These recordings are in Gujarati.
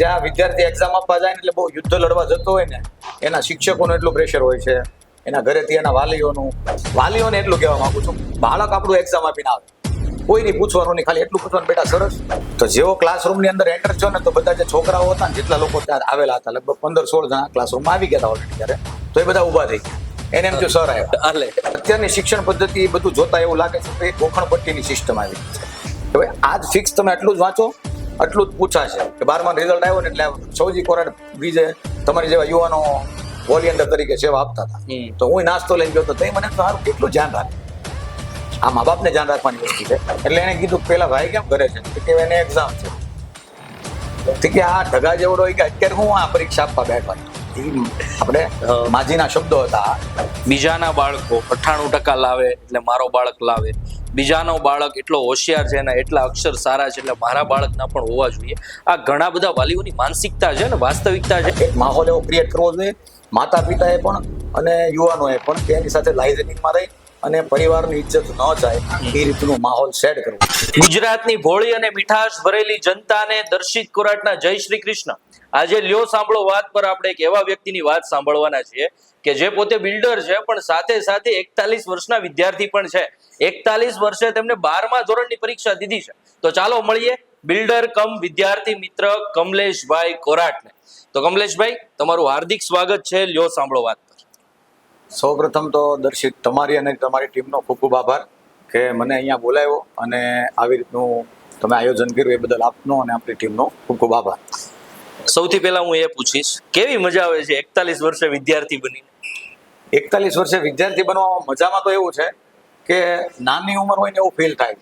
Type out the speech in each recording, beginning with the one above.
જ્યાં વિદ્યાર્થી એક્ઝામ આપવા જાય ને એટલે બહુ યુદ્ધ લડવા જતો હોય ને એના શિક્ષકોનું એટલું પ્રેશર હોય છે એના ઘરેથી એના વાલીઓનું. વાલીઓને એટલું કહેવા માંગુ છું બાળક આપણું એક્ઝામ આપીને આવે. કોઈની પૂછવાનું નહીં ખાલી એટલું પૂછવાનું બેટા સરસ. તો જેવો ક્લાસરૂમની અંદર એન્ટર થયો ને તો બધા જે છોકરાઓ હતા ને જેટલા લોકો ત્યાં આવેલા હતા લગભગ પંદર સોળ જણા ક્લાસરૂમમાં આવી ગયા હતા ઓલરેડી ત્યારે. તો એ બધા ઊભા થઈ ગયા. એને એમ જો સર આવ્યા અત્યારની શિક્ષણ પદ્ધતિ બધું જોતા એવું લાગે છે કે ગોખણપટ્ટીની ગોખણ સિસ્ટમ આવી છે. હવે આજ ફિક્સ તમે આટલું જ વાંચો આટલું જ પૂછાશે કે બારમાં રિઝલ્ટ આવ્યો ને એટલે સૌજી કોરાડ બીજે તમારી જેવા યુવાનો વોલિયન્ટર તરીકે સેવા આપતા હતા. તો હું નાસ્તો લઈને ગયો તો તે મને સારું કેટલું ધ્યાન રાખે. આ મા બાપને ધ્યાન રાખવાની વસ્તુ છે. એટલે એને કીધું પેલા ભાઈ કેમ કરે છે? કે એને એક્ઝામ છે. કે આ ઢગા જેવડો કે અત્યારે હું આ પરીક્ષા આપવા બેઠો ઈ આપણે માજીના શબ્દો હતા. બીજાના બાળકો અઠ્ઠાણું ટકા લાવે એટલે મારો બાળક લાવે. બીજાનો બાળક એટલો હોશિયાર છે ને એટલા અક્ષર સારા છે એટલે મારા બાળકના પણ હોવા જોઈએ. આ ઘણા બધા વાલીઓની માનસિકતા છે ને વાસ્તવિકતા છે. એક માહોલ એવો ક્રિએટ કરવો જોઈએ. માતા પિતાએ પણ અને યુવાનોએ પણ તેની સાથે લાઇઝનિંગમાં રહી અને પરિવારની ઇજ્જત ન જાય એ રીતનું માહોલ સેટ કરવો. ગુજરાતની ભોળી અને મીઠાશ ભરેલી જનતાને દર્શિત કોરાટના જય શ્રી કૃષ્ણ. આજે લ્યો સાંભળો વાત પર આપણે એક એવા વ્યક્તિની વાત સાંભળવાના છીએ કે જે પોતે બિલ્ડર છે, પણ સાથે સાથે એકતાલીસ વર્ષના વિદ્યાર્થી પણ છે. એકતાલીસ વર્ષે તેમને બારમા ધોરણની પરીક્ષા દીધી છે. તો ચાલો મળીએ. બિલ્ડર કમ વિદ્યાર્થી મિત્ર કમલેશભાઈ કોરાટને. તો કમલેશભાઈ, તમારું હાર્દિક સ્વાગત છે લ્યો સાંભળો વાત પર. સૌપ્રથમ તો દર્શિત, તમારી અને તમારી ટીમનો ખૂબ ખૂબ આભાર કે મને અહીંયા બોલાવ્યો અને આવી રીતનું તમે આયોજન કર્યું એ બદલ આપનો અને આપણી ટીમનો ખૂબ ખૂબ આભાર. સૌથી પહેલા હું એ પૂછીશ કેવી મજા આવે છે એકતાલીસ વર્ષે વિદ્યાર્થી બની એકતાલીસ વર્ષે વિદ્યાર્થી બનવામાં મજામાં તો એવું છે કે નાની ઉંમર હોય ને એવું ફીલ થાય.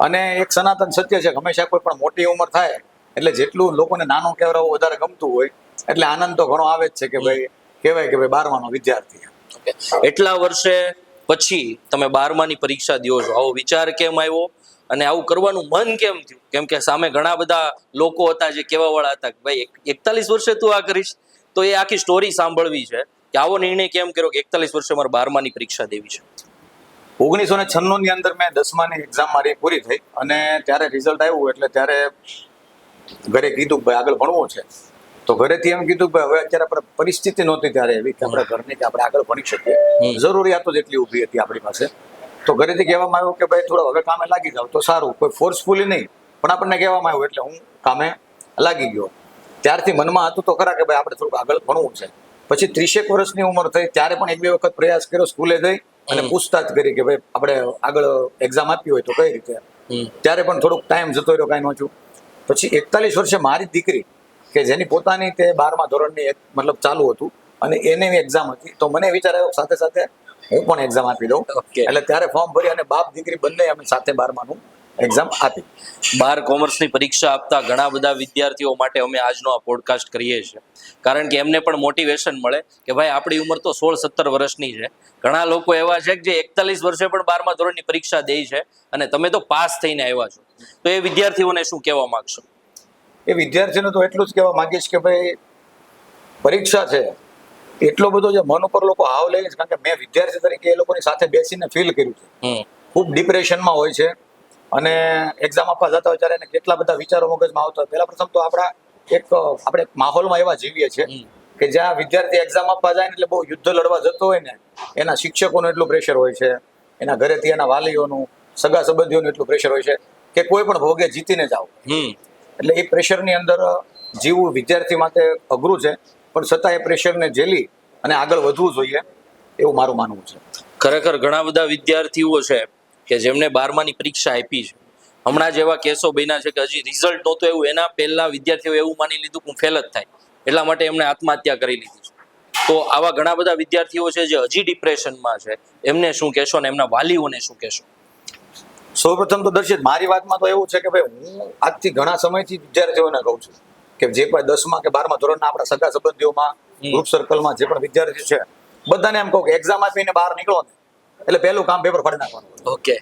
અને એક સનાતન સત્ય છે કે હંમેશા કોઈ પણ મોટી ઉંમર થાય એટલે જેટલું લોકોને નાનું કહેવાવું વધારે ગમતું હોય એટલે આનંદ તો ઘણો આવે જ છે કે ભાઈ કહેવાય કે ભાઈ બારમાનો વિદ્યાર્થી. એટલા વર્ષે પછી તમે બારમાની પરીક્ષા દો છો. આવો વિચાર કેમ આવ્યો? અને આવું કરવાનું મન કેમ થયું? કેમ કે સામે ઘણા બધા લોકો હતા જે કેવા વાળા હતા કે ભાઈ એક- એકતાલીસ વર્ષે તું આ કરીશ? તો એ આખી સ્ટોરી સાંભળવી છે કે આવો નિર્ણય કેમ કર્યો કે એકતાલીસ વર્ષે મારે બારમાની પરીક્ષા દેવી છે? ઓગણીસો ને છન્નું ની અંદર મેં દસમાની એક્ઝામ મારી પૂરી થઈ અને ત્યારે રિઝલ્ટ આવ્યું એટલે ત્યારે ઘરે કીધું ભાઈ આગળ ભણવું છે. તો ઘરેથી એમ કીધું કે હવે અત્યારે આપણે પરિસ્થિતિ નહોતી ત્યારે એવી કે આપણા ઘરની કે આપણે આગળ ભણી શકીએ. જરૂરિયાતો જરૂરિયાતો જેટલી ઊભી હતી આપણી પાસે. તો ઘરેથી કહેવામાં આવ્યું કે ભાઈ થોડો હવે કામે લાગી જાવ તો સારું કોઈ ફોર્સફુલી નહીં. પણ આપણને કહેવામાં આવ્યું એટલે હું કામે લાગી ગયો. ત્યારથી મનમાં હતું તો ખરા કે ભાઈ આપણે થોડુંક આગળ ભણવું છે. પછી ત્રીસેક વર્ષની ઉંમર થઈ ત્યારે પણ એક બે વખત પ્રયાસ કર્યો સ્કૂલે જઈ અને પૂછતાછ કરી કે ભાઈ આપણે આગળ એક્ઝામ આપી હોય તો કઈ રીતે? ત્યારે પણ થોડુંક ટાઈમ જતો રહ્યો કાંઈ નહોતું પછી એકતાલીસ વર્ષે મારી દીકરી કે જેની પોતાની તે બારમા ધોરણની મતલબ ચાલુ હતું અને એને એક્ઝામ હતી તો મને વિચાર આવ્યો સાથે સાથે હું પણ એક્ઝામ આપી દઉં. એટલે ત્યારે ફોર્મ ભરી અને બાપ દીકરી બંને અમે સાથે બારમાનું એક્ઝામ આપી. બાર કોમર્સની પરીક્ષા આપતા ઘણા બધા વિદ્યાર્થીઓ માટે અમે આજનો આ પોડકાસ્ટ કરીએ છીએ. કારણ કે એમને પણ મોટિવેશન મળે કે ભાઈ આપણી ઉંમર તો સોળ સત્તર વર્ષની છે. ઘણા લોકો એવા છે કે જે એકતાલીસ વર્ષે પણ બારમા ધોરણની પરીક્ષા દે છે અને તમે તો પાસ થઈને આવ્યા છો. તો એ વિદ્યાર્થીઓને શું કહેવા માગશો? એ વિદ્યાર્થીને તો એટલું જ કહેવા માંગીશ કે ભાઈ પરીક્ષા છે. એટલો બધો જે મન ઉપર લોકો હાવ લે છે કારણ કે મેં વિદ્યાર્થી તરીકે એ લોકોની સાથે બેસીને ફીલ કર્યું છે. ખૂબ ડિપ્રેશનમાં હોય છે. અને એક્ઝામ આપવા જતા હોય ત્યારે એને કેટલા બધા વિચારો મગજમાં આવતા હોય. પહેલા પ્રથમ તો આપણા એક આપણે માહોલમાં એવા જીવીએ છીએ કે જ્યાં વિદ્યાર્થી એક્ઝામ આપવા જાય ને એટલે બહુ યુદ્ધ લડવા જતો હોય ને એના શિક્ષકોનું એટલું પ્રેશર હોય છે. એના ઘરેથી એના વાલીઓનું સગા સંબંધીઓનું એટલું પ્રેશર હોય છે કે કોઈ પણ ભોગે જીતીને જાઓ એટલે એ પ્રેશરની અંદર જીવવું વિદ્યાર્થી માટે અઘરું છે. પણ છતાં એ પ્રેશરને ઝેલી અને આગળ વધવું જોઈએ એવું મારું માનવું છે. ખરેખર ઘણા બધા વિદ્યાર્થીઓ છે કે જેમને બારમાની પરીક્ષા આપી છે. હમણાં જેવા કેસો બન્યા છે કે હજી રિઝલ્ટ નહોતું એવું એના પહેલા વિદ્યાર્થીઓ એવું માની લીધું કે હું ફેલ જ થાય. એટલા માટે એમણે આત્મહત્યા કરી લીધી છે. તો આવા ઘણા બધા વિદ્યાર્થીઓ છે જે હજી ડિપ્રેશનમાં છે. એમને શું કહેશો ને એમના વાલીઓને શું કહેશો? સૌપ્રથમ તો દર્શિત મારી વાતમાં તો એવું છે કે ભાઈ હું આજથી ઘણા સમયથી વિદ્યાર્થીઓને કહું છું. કે જે પણ દસમા કે બારમા ધોરણના આપણા સગા સંબંધીઓમાં ગ્રુપ સર્કલમાં જે પણ વિદ્યાર્થીઓ છે બધાને એમ કહું કે એક્ઝામ આપીને બહાર નીકળો ને. એટલે પહેલું કામ પેપર ફાડી નાખવાનું. ઓકે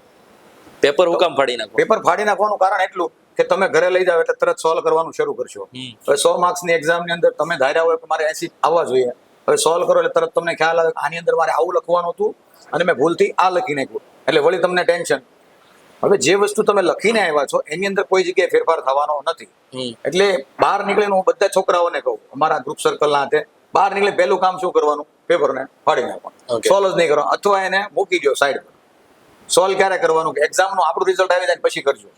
પેપર હું કામ ફાડી નાખો? પેપર ફાડી નાખવાનું કારણ એટલું કે તમે ઘરે લઈ જાવ એટલે તરત સોલ્વ કરવાનું શરૂ કરશો. હવે સો માર્ક્સની એક્ઝામની અંદર તમે ધાર્યા હોય કે મારે એસી આવવા જોઈએ. હવે સોલ્વ કરો એટલે તરત તમને ખ્યાલ આવે કે આની અંદર મારે આવું લખવાનું હતું અને મેં ભૂલથી આ લખી નાખ્યું. એટલે વળી તમને ટેન્શન. હવે જે વસ્તુ તમે લખીને આવ્યા છો એની અંદર કોઈ જગ્યાએ ફેરફાર થવાનો નથી. એટલે બહાર નીકળીને હું બધા છોકરાઓને કહું અમારા ગ્રુપ સર્કલના હાથે બહાર નીકળે પહેલું કામ શું કરવાનું? પેપરને ફાડી નાખવાનું સોલ્વ જ નહીં કરવાનું. અથવા એને મૂકી દો સાઈડ પર. સોલ્વ ક્યારે કરવાનું? કે એક્ઝામનું આપણું રિઝલ્ટ આવી જાય પછી કરજો.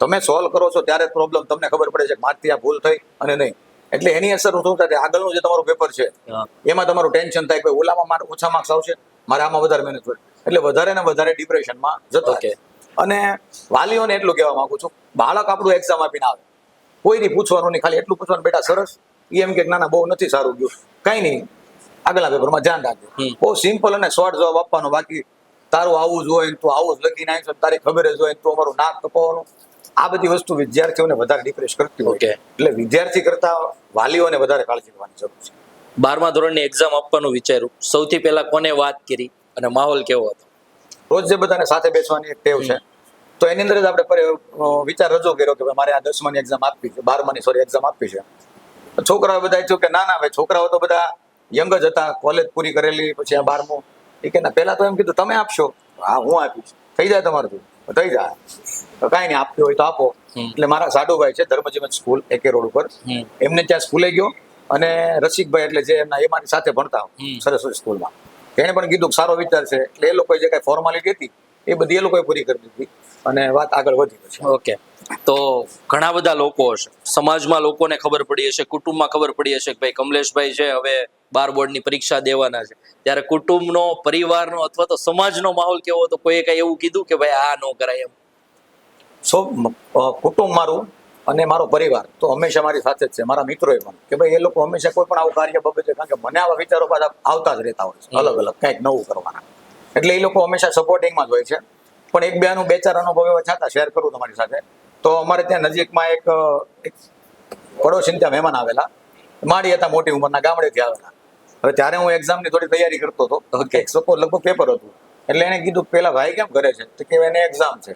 તમે સોલ્વ કરો છો ત્યારે પ્રોબ્લેમ તમને ખબર પડે છે કે મારથી આ ભૂલ થઈ અને નહીં. એટલે એની અસર શું થાય? આગળનું જે તમારું પેપર છે એમાં તમારું ટેન્શન થાય કે ઓલામાં મારે ઓછા માર્ક્સ આવશે મારે આમાં વધારે મહેનત હોય એટલે વધારે ને વધારે ડિપ્રેશનમાં જતા. અને વાલીઓને એટલું કહેવા માંગુ છું બાળક આપણું એક્ઝામ આપીને આવે. કોઈની પૂછવાનું નહીં ખાલી એટલું પૂછવાનું બેટા સરસ. એમ કે ના ના બહુ નથી સારું ગયું. કઈ નહીં આગળના પેપરમાં ધ્યાન રાખજો. બહુ સિમ્પલ અને શોર્ટ જવાબ આપવાનો બાકી. તારું આવું જ હોય તું આવું જ લખી આવીશ તારી ખબર જ હોય તું અમારું નાક કપાવવાનું. આ બધી વસ્તુ વિદ્યાર્થીઓને વધારે ડિપ્રેસ કરતી હોય. એટલે વિદ્યાર્થી કરતા વાલીઓને વધારે કાળજી લેવાની જરૂર છે. બારમા ધોરણની એક્ઝામ આપવાનું વિચાર્યું. સૌથી પહેલા કોને વાત કરી અને માહોલ કેવો હતો? રોજ જે બધાને સાથે બેસવાની એક ટેવ છે. તો એની અંદર જ આપણે વિચાર રજૂ કર્યો કે મારે આ દસમાની એક્ઝામ આપવી છે બારમાની સોરી એક્ઝામ આપવી છે. છોકરાઓ બધા થયું કે ના ના ભાઈ છોકરાઓ તો બધા યંગ જ હતા કોલેજ પૂરી કરેલી પછી આ બારમું. એ કે ના પહેલા તો એમ કીધું તમે આપશો. હા હું આપીશ. થઈ જાય તમારું થઈ જાય. તો કાંઈ નહીં આપવી હોય તો આપો. એટલે મારા સાડુભાઈ છે ધર્મજીવન સ્કૂલ એકે રોડ ઉપર. એમને ત્યાં સ્કૂલે ગયો અને રસિકભાઈ એટલે જે એમના એ મારી સાથે ભણતા. સરસ્વતી સ્કૂલમાં. એણે પણ કીધું સારો વિચાર છે. એટલે એ લોકોએ જે કાંઈ ફોર્માલિટી હતી એ બધી એ લોકોએ પૂરી કરી દીધી. અને વાત આગળ વધી છે ઓકે. તો ઘણા બધા લોકો હશે. સમાજમાં લોકોને ખબર પડી હશે કુટુંબમાં ખબર પડી હશે કે ભાઈ કમલેશભાઈ છે હવે બાર બોર્ડની પરીક્ષા દેવાના છે. ત્યારે કુટુંબનો પરિવારનો અથવા તો સમાજનો માહોલ કેવો હતો? કોઈએ કઈ એવું કીધું કે ભાઈ આ ન કરાય એમ? સો કુટુંબ મારું અને મારો પરિવાર તો હંમેશા મારી સાથે જ છે. મારા મિત્રોએ પણ કે ભાઈ એ લોકો હંમેશા કોઈ પણ આવું કાર્ય બાબતે કારણ કે મને આવા વિચારો પાછા આવતા જ રહેતા હોય છે. અલગ અલગ કંઈક નવું કરવાના. એટલે એ લોકો હંમેશા સપોર્ટિંગમાં જ હોય છે. પણ એક બે આનું બે ચાર અનુભવ એવા છતાં શેર કરું તમારી સાથે. તો અમારે ત્યાં નજીકમાં એક પડોશી ત્યાં મહેમાન આવેલા. માડી હતા મોટી ઉંમરના ગામડેથી આવેલા. હવે ત્યારે હું એક્ઝામની થોડી તૈયારી કરતો હતો. કે એક સપોઝ લગભગ પેપર હતું. એટલે એને કીધું પેલા ભાઈ કેમ કરે છે? તો કે એને એક્ઝામ છે.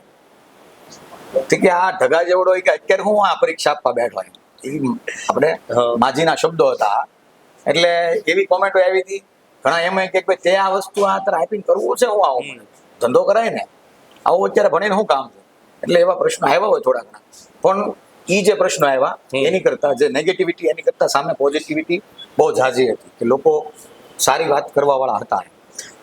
કે આ ઢગા જેવડો કે અત્યારે હું આ પરીક્ષા આપવા બેઠો. આપણે માજીના શબ્દો હતા. એટલે એવી કોમેન્ટો આવી હતી. ઘણા એમ કે ભાઈ તે આ વસ્તુ આ અત્યારે આપીને કરવું છે હું આવું. ધંધો કરાય ને. આવું અત્યારે ભણીને શું કામ છે એટલે એવા પ્રશ્નો આવ્યા હોય થોડા ઘણા. પણ એ જે પ્રશ્નો આવ્યા એની કરતા જે નેગેટિવિટી એની કરતા સામે પોઝિટિવિટી બહુ ઝાઝી હતી કે લોકો સારી વાત કરવા વાળા હતા.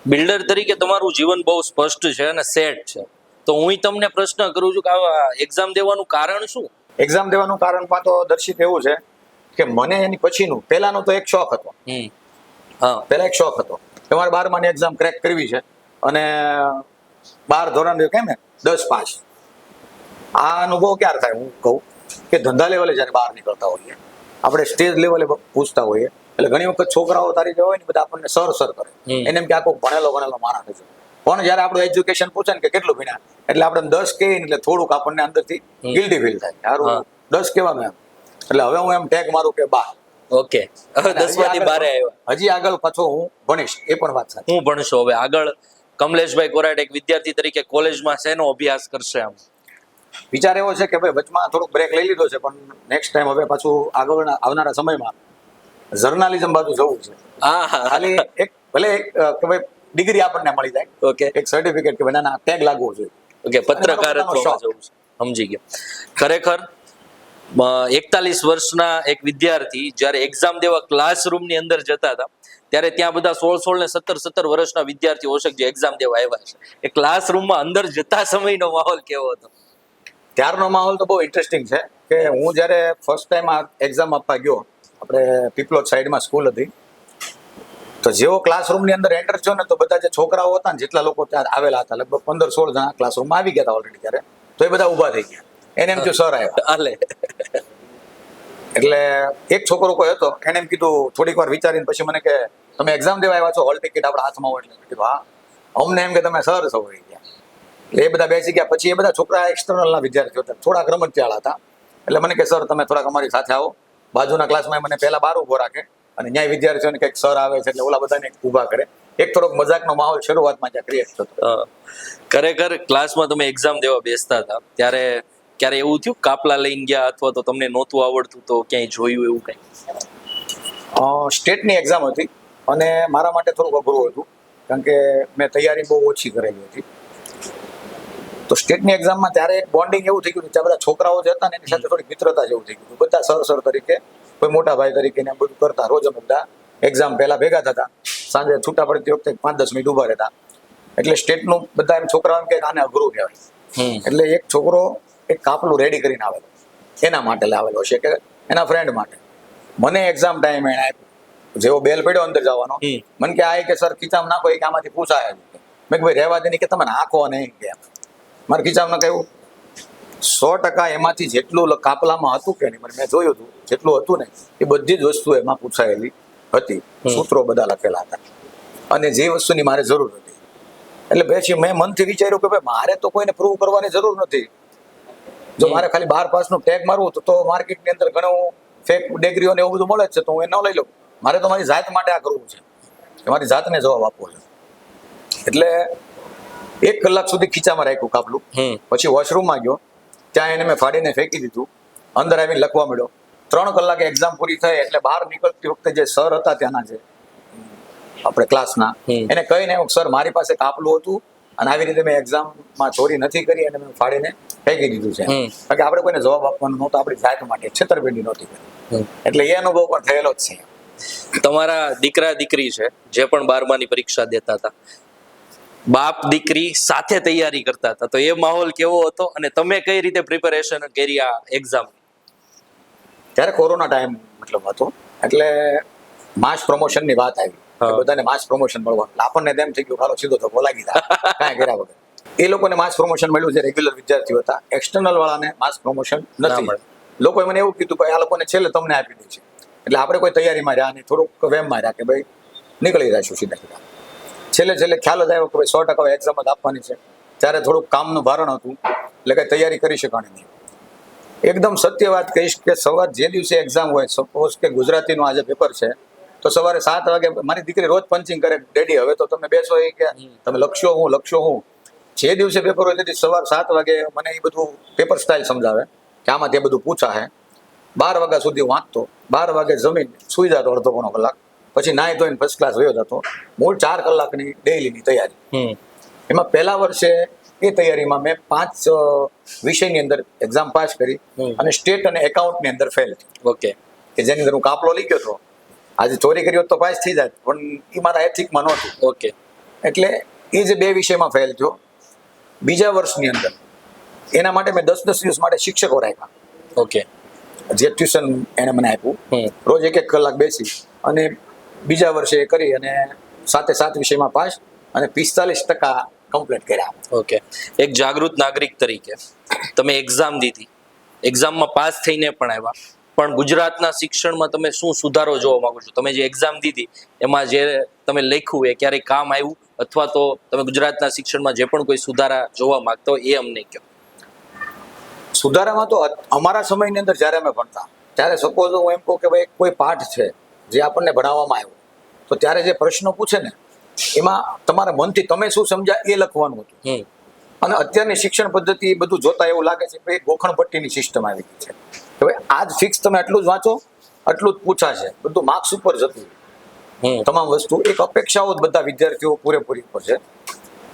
બિલ્ડર તરીકે તમારું જીવન બહુ સ્પષ્ટ છે અને સેટ છે. તો હું તમને પ્રશ્ન કરું છું કે આ એક્ઝામ દેવાનું કારણ શું? એક્ઝામ દેવાનું કારણ પણ તો દર્શિત એવું છે કે મને એની પછીનું પહેલાનો તો એક શોખ હતો. હા. પહેલા એક શોખ હતો. કે મારે બારમાની એક્ઝામ ક્રેક કરવી છે અને બાર ધોરણ કેમ ને? દસ પાંચ આ અનુભવ ક્યારે થાય? હું કહું કે ધંધા લેવલે જ્યારે બહાર નીકળતા હોઈએ આપણે સ્ટેજ લેવલે પૂછતા હોઈએ એટલે ઘણી વખત છોકરાઓ તારી જે હોય ને બધા આપણને સર સર કરે એને એમ કે આખો ભણેલો ભણેલો માણસ છે પણ જ્યારે આપણું એજ્યુકેશન પૂછે ને કે કેટલું ભણ્યા? એટલે આપણે દસ કે એટલે થોડુંક આપણને અંદરથી. ગિલ્ટી ફીલ થાય. સારું દસ કહેવાનું એમ. એટલે હવે હું એમ ટેગ મારું કે બાર ઓકે. દસમાંથી બારે આવ્યો. હજી આગળ પાછો હું ભણીશ એ પણ વાત હું ભણશો. હવે આગળ કમલેશભાઈ કોરાટ એક વિદ્યાર્થી તરીકે કોલેજમાં શેનો અભ્યાસ કરશે આમ. વિચાર એવો છે કે ભાઈ વચમાં થોડુંક બ્રેક લઈ લીધો છે પણ નેક્સ્ટ ટાઈમ હવે પાછું આગળના આવનારા સમયમાં જર્નાલિઝમ બાજુ જવું છે. ખાલી એક ભલે એક કે ભાઈ ડિગ્રી આપણને મળી જાય. ઓકે. એક સર્ટિફિકેટ કે ભાઈ ના ટેગ લાગવો જોઈએ. ઓકે પત્રકારત્વમાં. જવું છે. સમજી ગયો. ખરેખર એકતાલીસ વર્ષના એક વિદ્યાર્થી જ્યારે એક્ઝામ દેવા ક્લાસરૂમની અંદર જતા હતા ત્યારે ત્યાં બધા સોળ સોળ ને સત્તર સત્તર વર્ષના વિદ્યાર્થીઓ હશે જે એક્ઝામ દેવા આવ્યા છે. એ ક્લાસરૂમમાં અંદર જતા સમયનો માહોલ કેવો હતો? ત્યારનો માહોલ તો બહુ ઇન્ટરેસ્ટિંગ છે કે હું જ્યારે ફર્સ્ટ ટાઈમ આ એક્ઝામ આપવા ગયો આપણે પીપલોદ સાઈડમાં સ્કૂલ હતી તો જેવો ક્લાસરૂમની અંદર એન્ટર થયો ને તો બધા જે છોકરાઓ હતા ને જેટલા લોકો ત્યાં આવેલા હતા લગભગ પંદર સોળ જણા ક્લાસરૂમમાં આવી ગયા હતા ઓલરેડી ત્યારે. તો એ બધા ઊભા થઈ ગયા. એને એમ થયું સર આવ્યા હાલે. એટલે એક છોકરો કોઈ હતો એને એમ કીધું થોડીક વાર વિચારીને પછી મને કે તમે એક્ઝામ દેવા આવ્યા છો હોલ ટિકિટ આપણા હાથમાં હોય. એટલે કીધું હા. અમને એમ કે તમે સર સૌ રહી ગયા એટલે એ બધા બેસી ગયા. પછી એ બધા છોકરા એક્સટર્નલના વિદ્યાર્થીઓ હતા. થોડાક રમતિયાળા હતા. એટલે મને કે સર તમે થોડાક અમારી સાથે આવો. બાજુના ક્લાસમાં મને પહેલા બાર ઊભો રાખે. અને ન્યાય વિદ્યાર્થીઓને કંઈક સર આવે છે એટલે ઓલા બધાને ઊભા કરે. એક થોડોક મજાકનો માહોલ શરૂઆતમાં જ્યાં ક્રિએટ થતો ખરેખર ક્લાસમાં તમે એક્ઝામ દેવા બેસતા હતા. ત્યારે ક્યારે એવું થયું? કાપલા લઈને ગયા અથવા તો તમને નહોતું આવડતું તો ક્યાંય જોયું એવું કંઈ? સ્ટેટની એક્ઝામ હતી અને મારા માટે થોડુંક અઘરું હતું. કારણ કે મેં તૈયારી બહુ ઓછી કરેલી હતી. તો સ્ટેટની એક્ઝામમાં ત્યારે એક બોન્ડિંગ એવું થઈ ગયું ત્યાં બધા છોકરાઓ જે હતા ને એની સાથે થોડી મિત્રતા જેવું થઈ ગયું બધા સર સર તરીકે કોઈ મોટા ભાઈ તરીકે ને બધું કરતા રોજ અમે બધા એક્ઝામ પહેલા ભેગા થતા. સાંજે છૂટા પડતી વખતે પાંચ દસ મિનિટ ઊભા રહેતા. એટલે સ્ટેટનું બધા એમ છોકરાઓ એમ કે આને અઘરું કહેવાય. એટલે એક છોકરો એક કાપલું રેડી કરીને આવેલો. એના માટે લાવેલો છે કે એના ફ્રેન્ડ માટે. મને એક્ઝામ ટાઈમ એને આપ્યો. જેવો બેલ પડ્યો અંદર જવાનો. મને કે આ કે સર ખીચામ નાખો. એક આમાંથી પૂછાય મેં કે ભાઈ રહેવા દે નહીં કે તમે નાખો નહીં. કે મારે ખીચામ ના કહ્યું સો ટકા એમાંથી જેટલું કાપલામાં હતું કે નહીં મને મેં જોયું હતું જેટલું હતું ને એ બધી જ વસ્તુ એમાં પૂછાયેલી હતી. સૂત્રો બધા લખેલા હતા. અને જે વસ્તુની મારે જરૂર હતી. એટલે પછી મેં મનથી વિચાર્યું કે ભાઈ મારે તો કોઈને પ્રૂવ કરવાની જરૂર નથી. જો મારે ખાલી બાર પાસનું ટેગ મારવું તો તો માર્કેટની અંદર ઘણું ફેક ડિગ્રીઓને એવું બધું મળે જ છે તો હું એ ન લઈ લઉં. મારે તો મારી જાત માટે આ કરવું છે. કે મારી જાતને જવાબ આપવો છે. એટલે એક કલાક સુધી ખીચામાં રાખ્યું કાપલું. પછી વોશરૂમમાં ગયો. ત્યાં એને મેં ફાડીને ફેંકી દીધું. અંદર આવીને લખવા મળ્યો ત્રણ કલાકે એક્ઝામ પૂરી થઈ એટલે બહાર નીકળતી વખતે જે સર હતા ત્યાંના જે આપણે ક્લાસના એને કહીને સર મારી પાસે કાપલું હતું અને આવી રીતે મેં એક્ઝામમાં ચોરી નથી કરી અને મેં ફાડીને ફેંકી દીધું છે. કારણ કે આપણે કોઈને જવાબ આપવાનો નહોતો આપણી જાત માટે છેતરપિંડી નહોતી કરી. એટલે એ અનુભવ પણ થયેલો જ છે. તમારા દીકરા દીકરી છે જે પણ બારમાની પરીક્ષા દેતા હતા બાપ દીકરી સાથે તૈયારી કરતા હતા. તો એ માહોલ કેવો હતો અને તમે કઈ રીતે પ્રિપેરેશન કરી આ એક્ઝામ ત્યારે કોરોના ટાઈમ મતલબ હતો. એટલે માસ પ્રમોશનની વાત આવી. બધાને માસ પ્રમોશન મળવાનું. આપણને તેમ થઈ ગયું ખાલો સીધો તો બોલાવી દીધા કાંઈ કર્યા વગર. એ લોકોને માસ પ્રમોશન મળ્યું જે રેગ્યુલર વિદ્યાર્થીઓ હતા. એક્સટર્નલ વાળાને માસ પ્રમોશન નથી. મળે. લોકોએ મને એવું કીધું કે આ લોકોને છેલ્લે તમને આપી દે છે. એટલે આપણે કોઈ તૈયારીમાં રહ્યા નહીં. થોડુંક વેમમાં રહ્યા કે ભાઈ નીકળી જઈશું સીધા સીધા. છેલ્લે છેલ્લે ખ્યાલ જ આવ્યો કે ભાઈ સો ટકા એક્ઝામ જ આપવાની છે. ત્યારે થોડુંક કામનું ભારણ હતું. એટલે કઈ તૈયારી કરી શકાણી નહીં. એકદમ સત્ય વાત કહીશ કે સવાર જે દિવસે એક્ઝામ હોય સપોઝ કે ગુજરાતીનું આજે પેપર છે, તો સવારે સાત વાગે મારી દીકરી રોજ પંચિંગ કરે ડેડી હવે તો તમે બેસો એ કે તમે લખશો હું લખશો હું. જે દિવસે પેપર હોય તેથી સવાર સાત વાગે મને એ બધું પેપર સ્ટાઇલ સમજાવે કે આમાં તે બધું પૂછા હે બાર વાગ્યા સુધી વાંચતો. બાર વાગે જમીન સુઈ જતો અડધો પોણો કલાક. પછી નાહી ધોઈને ફર્સ્ટ ક્લાસ વયો જતો મૂળ ચાર કલાકની ડેઈલીની તૈયારી. હમ. એમાં પહેલા વર્ષે એ તૈયારીમાં મેં પાંચ વિષયની અંદર એક્ઝામ પાસ કરી અને સ્ટેટ અને એકાઉન્ટની અંદર ફેલ ઓકે. કે જેની અંદર હું કાપલો લીધો હતો. આજે ચોરી કરી હોત તો પાસ થઈ જાય પણ એ મારા એથિકમાં નહોતું. ઓકે. એટલે એ જે બે વિષયમાં ફેલ થયો બીજા વર્ષની અંદર એના માટે મેં દસ દસ દિવસ માટે શિક્ષકો રાખ્યા. ઓકે. જે ટ્યુશન એને મને આપ્યું. રોજ એક એક કલાક બેસી અને બીજા વર્ષે કરી અને સાતે સાત વિષયમાં પાસ અને પિસ્તાલીસ ટકા કમ્પ્લીટ કર્યા. ઓકે. એક જાગૃત નાગરિક તરીકે તમે એક્ઝામ દીધી. એક્ઝામમાં પાસ થઈને પણ આવ્યા. પણ ગુજરાતના શિક્ષણમાં તમે શું સુધારો જોવા માંગો છો? તમે જે એક્ઝામ દીધી એમાં જે તમે લખ્યું એ ક્યારેય કામ આવ્યું? અથવા તો તમે ગુજરાતના શિક્ષણમાં જે પણ કોઈ સુધારા જોવા માંગતા હોય એ અમને કહો. સુધારામાં તો અમારા સમયની અંદર જ્યારે અમે ભણતા ત્યારે સપોઝ હું એમ કહું કે ભાઈ કોઈ પાઠ છે જે આપણને ભણાવવામાં આવ્યો. તો ત્યારે જે પ્રશ્નો પૂછે ને એમાં તમારા મનથી તમે શું સમજ્યા એ લખવાનું હતું. અને અત્યારની શિક્ષણ પદ્ધતિ એ બધું જોતા એવું લાગે છે કે ગોખણ પટ્ટીની સિસ્ટમ આવી ગઈ છે. હવે આજ ફિક્સ તમે આટલું જ વાંચો આટલું જ પૂછાશે. બધું માર્ક્સ ઉપર જતું હમ. તમામ વસ્તુ એક અપેક્ષાઓ જ બધા વિદ્યાર્થીઓ પૂરેપૂરી ઉપર છે.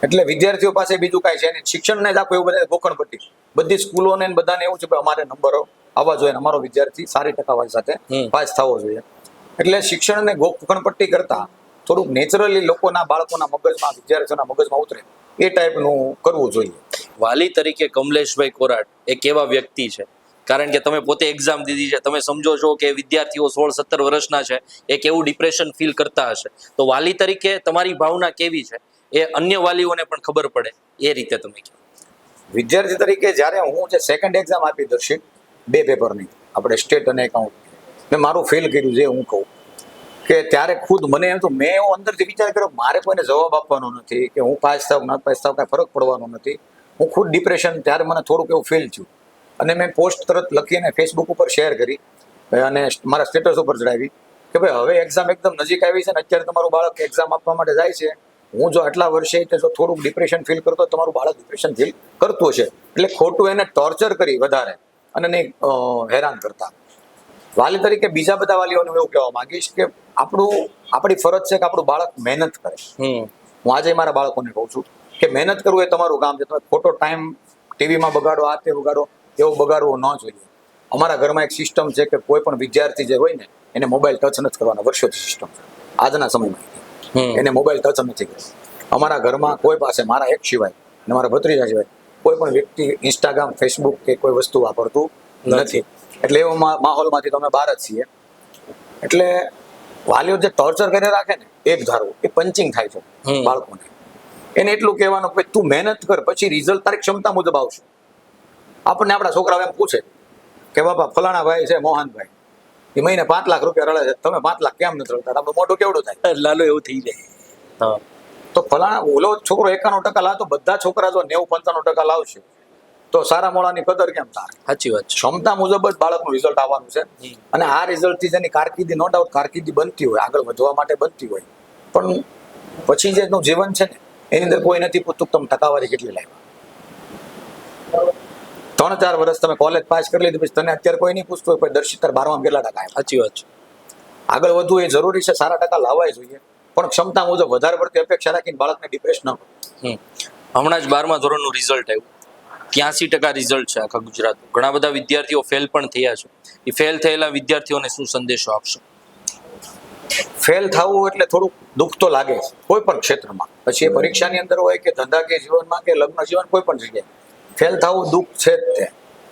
એટલે વિદ્યાર્થીઓ પાસે બીજું કાંઈ છે નહીં. શિક્ષણને જ આખું એવું બધા ગોખણપટ્ટી. બધી સ્કૂલોને બધાને એવું છે કે અમારે નંબરો આવવા જોઈએ અમારો વિદ્યાર્થી સારી ટકાવારી સાથે પાસ થવો જોઈએ. એટલે શિક્ષણને ગોખણપટ્ટી કરતા થોડુંક નેચરલી લોકોના બાળકોના મગજમાં વિદ્યાર્થીઓના મગજમાં ઉતરે. એ ટાઈપનું કરવું જોઈએ. વાલી તરીકે કમલેશભાઈ કોરાટ એક એવા વ્યક્તિ છે. કારણ કે તમે પોતે એક્ઝામ દીધી છે. તમે સમજો છો કે વિદ્યાર્થીઓ સોળ સત્તર વર્ષના છે. એક એવું ડિપ્રેશન ફીલ કરતા હશે. તો વાલી તરીકે તમારી ભાવના કેવી છે? એ અન્ય વાલીઓને પણ ખબર પડે. એ રીતે તમે કહો. વિદ્યાર્થી તરીકે જ્યારે હું જે સેકન્ડ એક્ઝામ આપી દર્શિત બે પેપરની આપણે સ્ટેટ અને એકાઉન્ટ મેં મારું ફેલ કર્યું જે હું કહું. કે ત્યારે ખુદ મને એમ તો મેં એવો અંદરથી વિચાર કર્યો, મારે કોઈને જવાબ આપવાનો નથી, કે હું પાસ થાવ ના પાસ થાવ કાંઈ ફરક પડવાનો નથી. હું ખુદ ડિપ્રેશન ત્યારે મને થોડુંક એવું ફેલ થયું. અને મેં પોસ્ટ તરત લખીને ફેસબુક ઉપર શેર કરી. અને મારા સ્ટેટસ ઉપર ચડાવી કે ભાઈ, હવે એક્ઝામ એકદમ નજીક આવી છે ને અત્યારે તમારું બાળક એક્ઝામ આપવા માટે જાય છે. હું જો આટલા વર્ષે તે જો થોડુંક ડિપ્રેશન ફીલ કરતો તમારું બાળક ડિપ્રેશન ફીલ કરતું હશે. એટલે ખોટું એને ટોર્ચર કરી વધારે અને નહીં હેરાન કરતા. વાલી તરીકે બીજા બધા વાલીઓને એવું કહેવા માંગીશ કે આપણું આપણી ફરજ છે કે આપણું બાળક મહેનત કરે. હું આજે મારા બાળકોને કહું છું કે મહેનત કરવું એ તમારું કામ છે. તમે ખોટો ટાઈમ ટીવીમાં બગાડો આ તે બગાડો એવું બગાડવો ન જોઈએ. અમારા ઘરમાં એક સિસ્ટમ છે કે કોઈ પણ વિદ્યાર્થી જે હોય ને એને મોબાઈલ ટચ નથી કરવાનો વર્ષોથી સિસ્ટમ છે. આજના સમયમાં એને મોબાઈલ ટચ નથી કરવાનો. અમારા ઘરમાં કોઈ પાસે મારા એક સિવાય અને મારા ભત્રીજા સિવાય કોઈ પણ વ્યક્તિ ઇન્સ્ટાગ્રામ ફેસબુક કે કોઈ વસ્તુ વાપરતું નથી. એટલે એવો માહોલમાંથી તમે બહાર જ છીએ. એટલે વાલીઓ જે ટોર્ચર કરી રાખે ને એક ધારવું. એ પંચિંગ થાય છે બાળકોને. એને એટલું કહેવાનું કે તું મહેનત કર પછી રિઝલ્ટ તારી ક્ષમતા મુજબ આવશે. આપણને આપણા છોકરાઓ એમ પૂછે કે બાપા ફલાણા ભાઈ છે મોહનભાઈ. એ મહિને પાંચ લાખ રૂપિયા રળે છે. તમે પાંચ લાખ કેમ નથી રળતા આપણું મોઢું કેવડું થાય? લાલો એવું થઈ જાય. તો ફલાણા ઓલો છોકરો એકાણું ટકા લાવતો બધા છોકરા જો નેવું પંચાણું ટકા લાવશે તો સારા મોળાની કદર કેમ થાય? સાચી વાત ક્ષમતા મુજબ જ બાળકનું રિઝલ્ટ આવવાનું છે. અને આ રિઝલ્ટથી જેની કારકિર્દી નો ડાઉટ કારકિર્દી બનતી હોય આગળ વધવા માટે બનતી હોય. પણ પછી જે એનું જીવન છે ને એની અંદર કોઈ નથી પૂછતું તમે ટકાવારી કેટલી લાવ્યા ત્રણ ચાર વર્ષ તમે કોલેજ પાસ કરી લીધી પછી તને અત્યારે કોઈ નહીં પૂછતું હોય કોઈ દર્શિત તાર બારમા કેટલા ટકા આવ્યા સાચી વાત છે. આગળ વધવું એ જરૂરી છે સારા ટકા લાવવા જોઈએ. પણ ક્ષમતા મુજબ વધારે પડતી અપેક્ષા રાખીને બાળકને ડિપ્રેશન ન હમ. હમણાં જ બારમા ધોરણનું રિઝલ્ટ આવ્યું. ત્યાંસી ટકા રિઝલ્ટ છે આખા ગુજરાત ઘણા બધા વિદ્યાર્થીઓ ફેલ પણ થયા છે. એ ફેલ થયેલા વિદ્યાર્થીઓને શું સંદેશો આપશો? ફેલ થવું એટલે થોડુંક દુઃખ તો લાગે કોઈ પણ ક્ષેત્રમાં. પછી એ પરીક્ષાની અંદર હોય કે ધંધા કે જીવનમાં કે લગ્ન જીવન, કોઈ પણ જગ્યાએ. ફેલ થવું દુઃખ છે જ તે.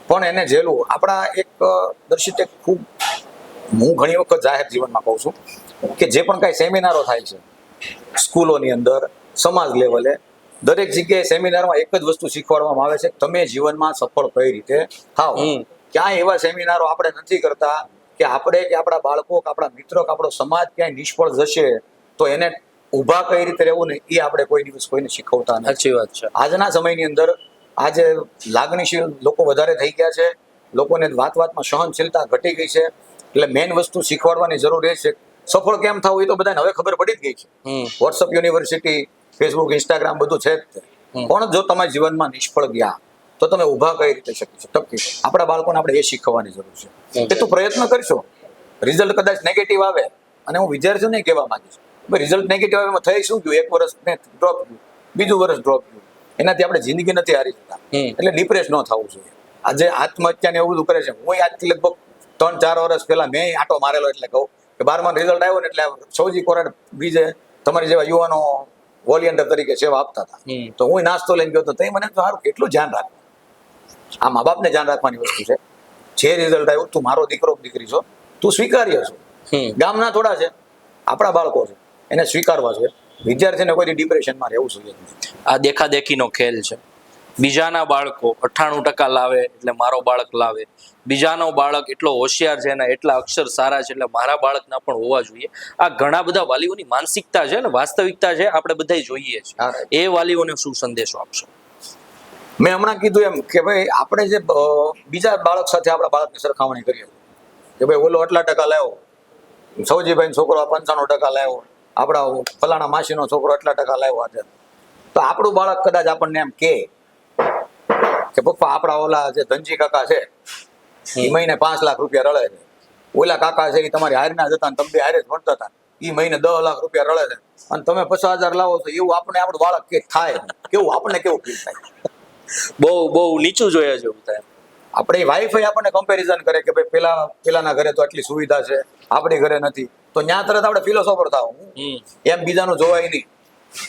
પણ એને ઝેલવું આપણા એક દર્શિત એક ખૂબ, હું ઘણી વખત જાહેર જીવનમાં કહું છું કે જે પણ કાંઈ સેમિનારો થાય છે, સ્કૂલોની અંદર, સમાજ લેવલે દરેક જગ્યાએ સેમિનારમાં એક જ વસ્તુ શીખવાડવામાં આવે છે તમે જીવનમાં સફળ કઈ રીતે થાવ. ક્યાંય એવા સેમિનારો આપણે નથી કરતા કે આપણે કે આપણા બાળકો કે આપણા મિત્રો કે આપણો સમાજ ક્યાંય નિષ્ફળ જશે તો એને ઊભા કઈ રીતે રહેવું ને એ આપણે કોઈ દિવસ કોઈને શીખવતા નથી. સાચી વાત છે. આજના સમયની અંદર આજે લાગણીશીલ લોકો વધારે થઈ ગયા છે લોકોને વાત વાતમાં સહનશીલતા ઘટી ગઈ છે એટલે મેઇન વસ્તુ શીખવાડવાની જરૂર એ છે. સફળ કેમ થવું એ તો બધાને હવે ખબર પડી જ ગઈ છે. વોટ્સઅપ યુનિવર્સિટી ફેસબુક ઇન્સ્ટાગ્રામ બધું છે જ પણ જો તમારા જીવનમાં નિષ્ફળ ગયા તો તમે ઊભા કઈ રીતે શકી છો? ટકી આપણા બાળકોને આપણે એ શીખવવાની જરૂર છે. કે તું પ્રયત્ન કરશો. રિઝલ્ટ કદાચ નેગેટિવ આવે અને હું વિદ્યાર્થીઓને કહેવા માંગીશ ભાઈ રિઝલ્ટ નેગેટિવ આવે એમાં થઈ શું ગયું? એક વર્ષ ને ડ્રોપ ગયું. બીજું વર્ષ ડ્રોપ ગયું. એનાથી આપણે જિંદગી નથી હારી શકતા. એટલે ડિપ્રેસ ન થવું જોઈએ. આજે આત્મહત્યા ને એવું બધું કરે છે. હું આજથી લગભગ ત્રણ ચાર વર્ષ પહેલા મેં આટો મારેલો એટલે કહું કે બારમાં રિઝલ્ટ આવ્યો ને એટલે સૌજી કોરાડ બીજે તમારી જેવા યુવાનો વોલિયન્ટર તરીકે સેવા આપતા હતા. તો હું નાસ્તો લઈને ગયો તો તે મને સારું કેટલું ધ્યાન રાખવું? આ મા બાપને ધ્યાન રાખવાની વસ્તુ છે. જે રિઝલ્ટ આવ્યું તું મારો દીકરો દીકરી છો તું સ્વીકાર્ય છો. ગામના થોડા છે આપણા બાળકો છે એને સ્વીકારવા છે. વિદ્યાર્થીને કોઈ ડિપ્રેશનમાં રહેવું જોઈએ. આ દેખાદેખીનો ખેલ છે. બીજાના બાળકો અઠ્ઠાણું ટકા લાવે એટલે મારો બાળક લાવે. બીજાનો બાળક એટલો હોશિયાર છે એના એટલા અક્ષર સારા છે એટલે મારા બાળકના પણ હોવા જોઈએ. આ ઘણા બધા વાલીઓની માનસિકતા છે ને વાસ્તવિકતા છે આપણે બધા જોઈએ છીએ એ વાલીઓને શું સંદેશો આપશો? મેં હમણાં કીધું એમ કે ભાઈ આપણે જે બીજા બાળક સાથે આપણા બાળકની સરખામણી કરીએ. કે ભાઈ ઓલો આટલા ટકા લાવ્યો. સૌજીભાઈ છોકરો પંચાણું ટકા લાવ્યો. આપણા ફલાણા માસીનો છોકરો આટલા ટકા લાવ્યો આજે. તો આપણું બાળક કદાચ આપણને એમ કે કે પપ્પા આપણા ઓલા જે ધનજી કાકા છે એ મહિને પાંચ લાખ રૂપિયા રળે છે. ઓલા કાકા છે એ તમારી હારના જતા ને તમે બે હારે જ ભણતા હતા. એ મહિને દસ લાખ રૂપિયા રળે છે. અને તમે પચાસ હજાર લાવો તો એવું આપણે આપણું બાળક કે થાય કેવું આપણને કેવું ફીલ થાય? બહુ બહુ નીચું જોયા જેવું થાય. આપણે વાઈફાઈ આપણને કમ્પેરિઝન કરે કે ભાઈ પેલા પેલાના ઘરે તો આટલી સુવિધા છે આપણી ઘરે નથી. તો ત્યાં તરત આપણે ફિલોસોફર થાવ. એમ બીજાનું જોવાય નહીં.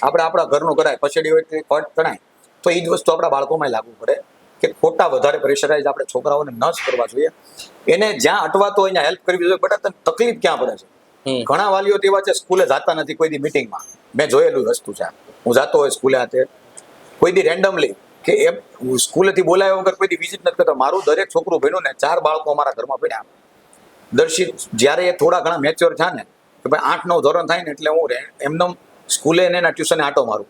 આપણે આપણા ઘરનું કરાય. પછેડી હોય તે ફટ તણાય તો એ જ વસ્તુ આપણા બાળકોમાં લાગુ પડે કે ખોટા વધારે પ્રેશરાઇઝ આપણે છોકરાઓને ન જ કરવા જોઈએ. એને જ્યાં અટવાતો ત્યાં હેલ્પ કરવી જોઈએ. બટ તને તકલીફ ક્યાં પડે છે? ઘણા વાલીઓ તેવા છે સ્કૂલે જાતા નથી કોઈ દી મિટિંગમાં મેં જોયેલું વસ્તુ છે હું જાતો હોય સ્કૂલે હાથે. કોઈ દી રેન્ડમલી કે એમ હું સ્કૂલેથી બોલાવ્યા વગર કોઈ વિઝિટ નથી કરતો. મારું દરેક છોકરું ભણ્યું ને ચાર બાળકો અમારા ઘરમાં પડ્યા દર્શિત જ્યારે એ થોડા ઘણા મેચ્યોર થયા ને કે ભાઈ આઠ નવ ધોરણ થાય ને એટલે હું એમને સ્કૂલે ને એના ટ્યુશને આટો મારું.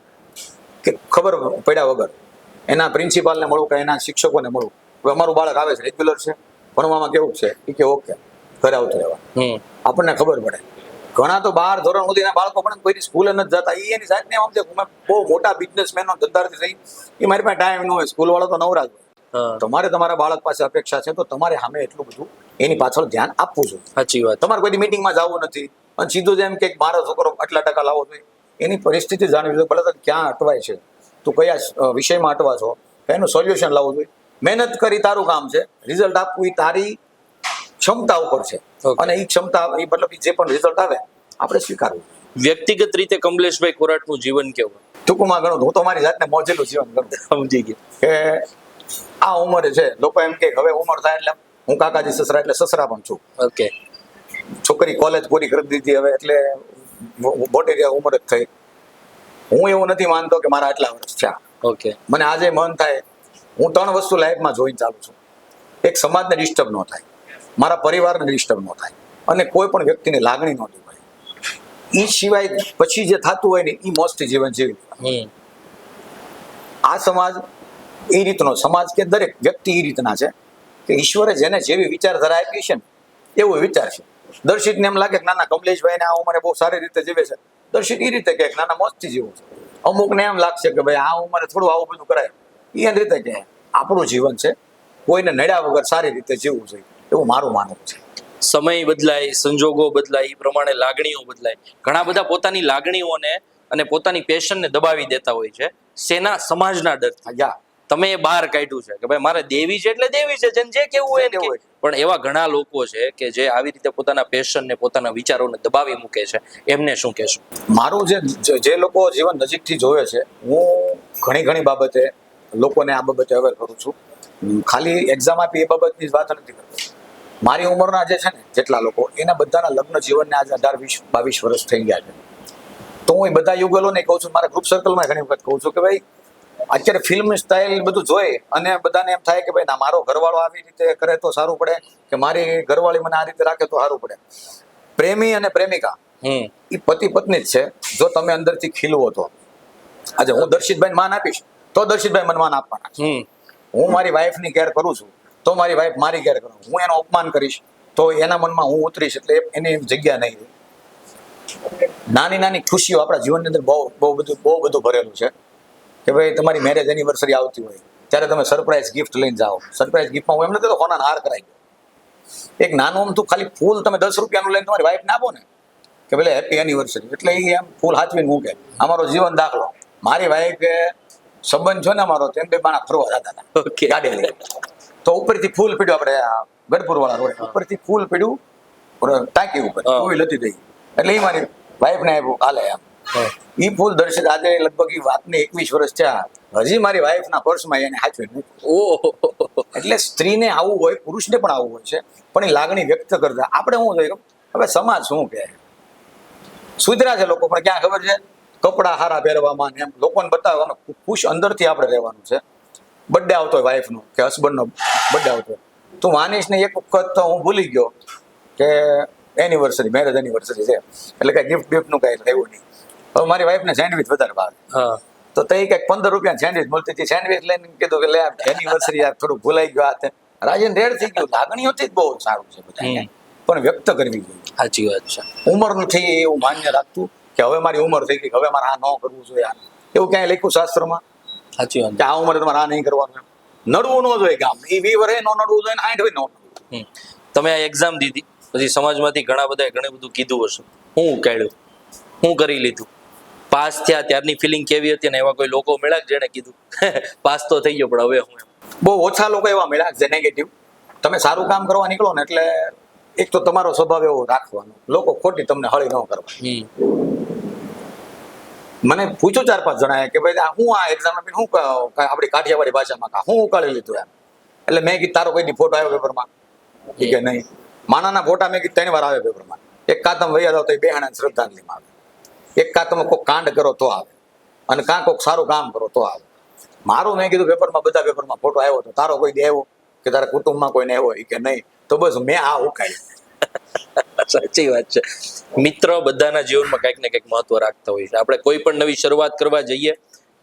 કે ખબર પડ્યા વગર. એના પ્રિન્સિપાલને મળું કે એના શિક્ષકોને મળું. હવે અમારું બાળક આવે છે રેગ્યુલર છે. ભણવામાં કેવું છે? એ કે ઓકે ઘરે આવતું રહેવા આપણને ખબર પડે. ઘણા તો બાર ધોરણ સુધીના બાળકો પણ કોઈ સ્કૂલે નથી જતા. એ એની જાતને આમ છે મેં બહુ મોટા બિઝનેસમેનો ધંધાર્થી થઈ એ મારી પાસે ટાઈમ ન હોય સ્કૂલ વાળો તો નવરા જ હોય તમારે તમારા બાળક પાસે અપેક્ષા છે તો તમારે સામે એટલું બધું એની પાછળ ધ્યાન આપવું જોઈએ. સાચી વાત. તમારે કોઈ મિટિંગમાં જવું નથી. અને સીધું જ એમ કે મારો છોકરો આટલા ટકા લાવો જોઈએ. એની પરિસ્થિતિ જાણવી જોઈએ. ભલે ક્યાં અટવાય છે. તું કયા વિષયમાં અટવા છો? એનું સોલ્યુશન લાવવું જોઈએ. મહેનત કરી તારું કામ છે. રિઝલ્ટ આપવું એ તારી ક્ષમતા ઉપર છે. અને એ ક્ષમતા એ મતલબ જે પણ રિઝલ્ટ આવે આપણે સ્વીકારવું વ્યક્તિગત રીતે કમલેશભાઈ કોરાટનું જીવન કેવું? ટૂંકમાં ગણું તો હું તો મારી જાતને મોજેલું જીવન ગણું. સમજી ગયો. કે આ ઉંમરે છે. લોકો એમ કે હવે ઉંમર થાય એટલે હું કાકાજી સસરા એટલે સસરા પણ છું. ઓકે છોકરી કોલેજ પૂરી કરી દીધી હવે એટલે મોટી ઉંમર જ થઈ. હું એવું નથી માનતો કે મારા આટલા વર્ષ થયા. ઓકે મને આજે મન થાય. હું ત્રણ વસ્તુ લાઈફમાં જોઈને ચાલુ છું. એક સમાજને ડિસ્ટર્બ ન થાય. મારા પરિવારને ડિસ્ટર્બ ન થાય. અને કોઈ પણ વ્યક્તિની લાગણી ન દુભાય એ સિવાય પછી જે થતું હોય ને એ મોસ્ટ જીવન જીવી. આ સમાજ એ રીતનો સમાજ કે દરેક વ્યક્તિ એ રીતના છે કે ઈશ્વરે જેને જેવી વિચારધારા આપી છે ને એવો વિચાર છે. દર્શિતને એમ લાગે કે નાના કમલેશભાઈને આ ઉંમરે બહુ સારી રીતે જીવે છે. દર્શિત એ રીતે કહે કે નાના મસ્તી જીવું છે. અમુકને એમ લાગશે કે ભાઈ આ ઉંમરે થોડું આવું બધું કરાય. એ રીતે કહે આપણું જીવન છે કોઈને નડ્યા વગર સારી રીતે જીવવું જોઈએ એવું મારું માનવું છે. સમય બદલાય સંજોગો બદલાય એ પ્રમાણે લાગણીઓ બદલાય. ઘણા બધા પોતાની લાગણીઓને અને પોતાની પેશનને દબાવી દેતા હોય છે. સેના સમાજના ડર યા તમે એ બહાર કાઢ્યું છે કે ભાઈ મારે દેવી છે એટલે દેવી છે જેને જે કેવું હોય એને હોય. પણ એવા ઘણા લોકો છે કે જે આવી રીતે પોતાના પેશન ને પોતાના વિચારોને દબાવી મૂકે છે. એમને શું કહેશું? મારું જે જે- જે લોકો જીવન નજીકથી જોવે છે હું ઘણી ઘણી બાબતે લોકોને આ બાબતે અવેર કરું છું. ખાલી એક્ઝામ આપી એ બાબતની જ વાત નથી કરતો. મારી ઉંમરના જે છે ને જેટલા લોકો એના બધાના લગ્ન જીવનને આજે અઢાર વીસ બાવીસ વર્ષ થઈ ગયા છે. તો હું એ બધા યુગલોને કહું છું મારા ગ્રુપ સર્કલમાં ઘણી વખત કહું છું કે ભાઈ અત્યારે ફિલ્મ સ્ટાઇલ બધું જોઈ અને બધાને એમ થાય કે ભાઈ ના મારો ઘરવાળો આવી રીતે કરે તો સારું પડે કે મારી ઘરવાળી મને આ રીતે રાખે તો સારું પડે. પ્રેમી અને પ્રેમિકા હમ. એ પતિ પત્ની જ છે. જો તમે અંદરથી ખીલવો તો. આજે હું દર્શિતભાઈ માન આપીશ તો દર્શિતભાઈ મને માન આપવાના હું મારી વાઈફની કેર કરું છું તો મારી વાઈફ મારી કેર કરું. હું એનો અપમાન કરીશ તો એના મનમાં હું ઉતરીશ એટલે એની જગ્યા નહીં નાની નાની ખુશીઓ આપણા જીવનની અંદર બહુ બહુ બધું બહુ બધું ભરેલું છે. કે ભાઈ તમારી મેરેજ એનિવર્સરી આવતી હોય ત્યારે તમે સરપ્રાઈઝ ગિફ્ટ લઈને જાઓ. સરપ્રાઈઝ ગિફ્ટમાં હું એમ નથી તો કોના હાર કરાવી ગયો એક નાનું આમ તું ખાલી ફૂલ તમે દસ રૂપિયાનું લઈને તમારી વાઈફને આપો ને કે ભલે હેપી એનિવર્સરી એટલે એ એમ ફૂલ હાચવીને મૂકે. અમારો જીવન દાખલો. મારી વાઈફે સંબંધ છો ને અમારો તેમ બે માણા ફરવા જતા હતા. ગાડી લઈને. તો ઉપરથી ફૂલ પીડ્યું આપણે ગઢપુર વાળા રોડ. ઉપરથી ફૂલ પીડ્યું ટાંકી ઉપર ફૂલ હતી દઈ એટલે એ મારી વાઈફ ને આપ્યું હાલે એમ ઈ ફૂલ દર્શિત આજે લગભગ ઈ વાતને એકવીસ વર્ષ થયા. હજી મારી વાઈફ ના પર્સમાં એને હાચવી ઓહો એટલે સ્ત્રીને આવું હોય, પુરુષને પણ આવું હોય છે, પણ એ લાગણી વ્યક્ત કરતા. આપણે શું જોઈએ હવે સમાજ શું કહે? સુધરા છે લોકો, પણ ક્યાં ખબર છે? કપડા હારા પહેરવામાં એમ. લોકોને બતાવવાનું, ખુશ અંદરથી આપણે રહેવાનું છે. બર્થડે આવતો હોય વાઈફનો કે હસબન્ડનો બર્થડે આવતો હોય. તું માનીશ ને એક વખત તો હું ભૂલી ગયો કે એનિવર્સરી મેરેજ એનિવર્સરી છે. એટલે કાંઈ ગિફ્ટ બિફ્ટનું કાંઈ લેવું નહીં. હવે મારી વાઈફને સેન્ડવિચ વધારે ભાવે. તો તે કંઈક પંદર રૂપિયા સેન્ડવિચ મળતી હતી. સેન્ડવિચ લઈને કીધું કે લે એનિવર્સરી યાર થોડું ભૂલાઈ ગયું આ રાજન રેડ થઈ ગયું. લાગણીઓથી જ બહુ સારું છે બધા પણ વ્યક્ત કરવી જોઈએ. સાચી વાત છે. ઉંમર નથી એવું માન્ય રાખતું કે હવે મારી ઉંમર થઈ ગઈ હવે મારે આ ન કરવું જોઈએ આ. એવું ક્યાંય લખ્યું શાસ્ત્રમાં? સાચી વાત. કે આ ઉંમરે તમારે આ નહીં કરવાનું. નડવું ન જોઈએ ગામ. એ વી વરે ન નડવું જોઈએ આઠ હોય ન નડવું તમે આ એક્ઝામ દીધી. પછી સમાજમાંથી ઘણા બધા ઘણું બધું કીધું હશે. હું ઉકાળ્યું. હું કરી લીધું. પાસ થયા ત્યારની ફિલિંગ કેવી હતી ને એવા કોઈ લોકો મળ્યા જેણે કીધું પાસ તો થઈ ગયો પણ હવે હું બહુ ઓછા લોકો એવા મળ્યા જે નેગેટિવ તમે સારું કામ કરવા નીકળો ને એટલે એક તો તમારો સ્વભાવ એવો રાખવાનો. લોકો ખોટી તમને હળી ન કરવા. મને પૂછ્યું ચાર પાંચ જણાએ કે ભાઈ હું આ એક્ઝામ આપીને હું આપણી કાઠિયાવાડી ભાષામાં હું ઉકાળી લીધું એમ. એટલે મેં કીધું તારો કોઈ ફોટો આવ્યો પેપરમાં કે નહીં. માનાના ફોટા મેં કીધું ત્રણ વાર આવે પેપરમાં એક કાતમ વૈયા તો એ બેહાણા શ્રદ્ધાંજલિમાં એક તમે કોઈક કાંડ કરો તો આવે. અને કાં કોઈક સારું કામ કરો તો આવે. મારું મેં કીધું પેપરમાં બધા પેપરમાં ફોટો આવ્યો તો તારો કોઈ દેવો કે તારા કુટુંબમાં કોઈને આવ્યો કે નહીં, તો બસ મેં આ ઉકાળી સાચી વાત છે. મિત્ર બધાના જીવનમાં કંઈક ને કંઈક મહત્વ રાખતા હોય છે. આપણે કોઈ પણ નવી શરૂઆત કરવા જઈએ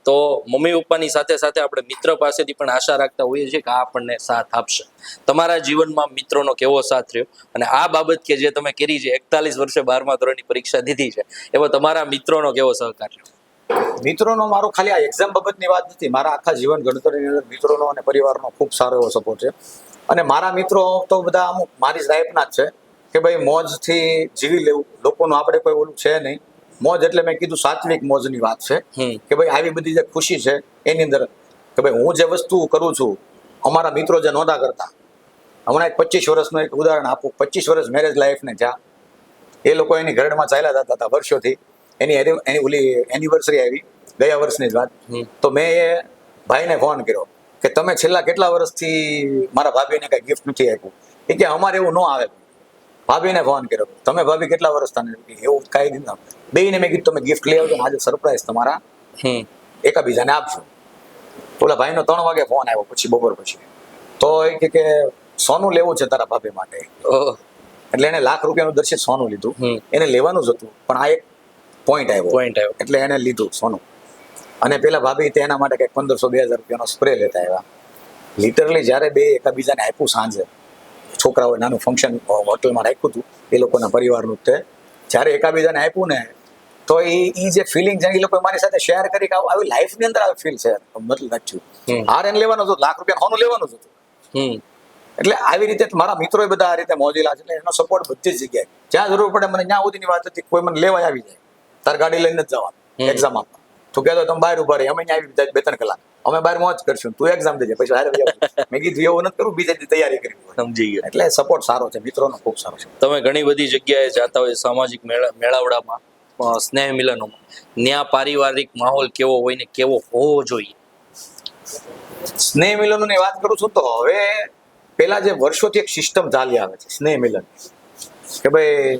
તો મમ્મી પપ્પાની સાથે સાથે આપણે મિત્ર પાસેથી પણ આશા રાખતા હોઈએ છીએ કે આ આપણને સાથ આપશે. તમારા જીવનમાં મિત્રોનો કેવો સાથ રહ્યો? અને આ બાબત કે જે તમે કરી છે, એકતાલીસ વર્ષે બારમા ધોરણની પરીક્ષા દીધી છે એવો તમારા મિત્રોનો કેવો સહકાર રહ્યો? મિત્રોનો મારો ખાલી આ એક્ઝામ બાબતની વાત નથી, મારા આખા જીવન ગણતરીની અંદર મિત્રોનો અને પરિવારનો ખૂબ સારો એવો સપોર્ટ છે. અને મારા મિત્રો તો બધા અમુક મારી ટાઈપના જ છે, કે ભાઈ મોજથી જીવી લેવું, લોકોનું આપણે કોઈ ઓલું છે નહીં. મોજ એટલે મેં કીધું સાત્વિક મોજની વાત છે કે ભાઈ આવી બધી જે ખુશી છે એની અંદર કે ભાઈ હું જે વસ્તુ કરું છું અમારા મિત્રો જે નહોતા કરતા હમણાં એક પચીસ વર્ષનું એક ઉદાહરણ આપું. પચીસ વર્ષ મેરેજ લાઈફને જ્યાં એ લોકો એની ઘરડમાં ચાલ્યા જતા હતા વર્ષોથી. એની એની- ઓલી એનિવર્સરી આવી ગયા વર્ષની જ વાત. તો મેં એ ભાઈને ફોન કર્યો કે તમે છેલ્લા કેટલા વર્ષથી મારા ભાભીને કાંઈ ગિફ્ટ નથી આપ્યું? એ કે અમારે એવું ન આવે. ભાભીને ફોન કર્યો તમે ભાભી કેટલા વર્ષ તને એવું કાંઈ નહીં બેયને મેં કીધું તમે ગિફ્ટ લઈ આવજો આજે સરપ્રાઈઝ તમારા. એકબીજાને આપજો. ઓલા ભાઈનો ત્રણ વાગે ફોન આવ્યો પછી બપોર પછી. તો એ કે કે સોનું લેવું છે તારા ભાભી માટે. એટલે એને લાખ રૂપિયાનું દર્શિત સોનું લીધું. એને લેવાનું જ હતું પણ આ એક પોઈન્ટ આવ્યો. પોઈન્ટ આવ્યો. એટલે એને લીધું સોનું. અને પેલા ભાભી તે એના માટે કંઈક પંદરસો બે હજાર રૂપિયાનો સ્પ્રે લેતા આવ્યા. લિટરલી જ્યારે બે એકાબીજાને આપ્યું સાંજે છોકરાઓએ નાનું ફંક્શન હોટલમાં રાખ્યું હતું એ લોકોના પરિવારનું તે જ્યારે એકાબીજાને આપ્યું ને તો એ એ જે ફિલિંગ છે એ લોકો મારી સાથે શેર કરી કે આવી આવી લાઈફની અંદર આવી ફીલ છે. મતલબ. નથી હાર એને લેવાનું હતું લાખ રૂપિયા સોનું લેવાનું હતું. એટલે આવી રીતે મારા મિત્રો બધા આ રીતે મોજેલા છે એટલે એનો સપોર્ટ બધી જ જગ્યાએ. જ્યાં જરૂર પડે મને ત્યાં સુધીની વાત હતી કોઈ મને લેવા આવી જાય તાર ગાડી લઈને જ જવાનું એક્ઝામ આપવા. તું કહેતો તમે બહાર ઊભા રહી અમે અહીંયા આવી બે ત્રણ કલાક. અમે બહાર મોજ કરશું. તું એક્ઝામ દેજે પછી હારે મેં કીધું એવું નથી કરવું બીજા તૈયારી કરવી સમજી ગયો. એટલે સપોર્ટ સારો છે મિત્રોનો ખૂબ સારો છે. તમે ઘણી બધી જગ્યાએ જાતા હોય સામાજિક મેળા મેળાવડામાં સ્નેહ મિલનોમાં. ત્યાં પારિવારિક માહોલ કેવો હોય ને કેવો હોવો જોઈએ? સ્નેહ મિલનોની વાત કરું છું તો હવે પેલા જે વર્ષોથી એક સિસ્ટમ ચાલી આવે છે સ્નેહ મિલન. કે ભાઈ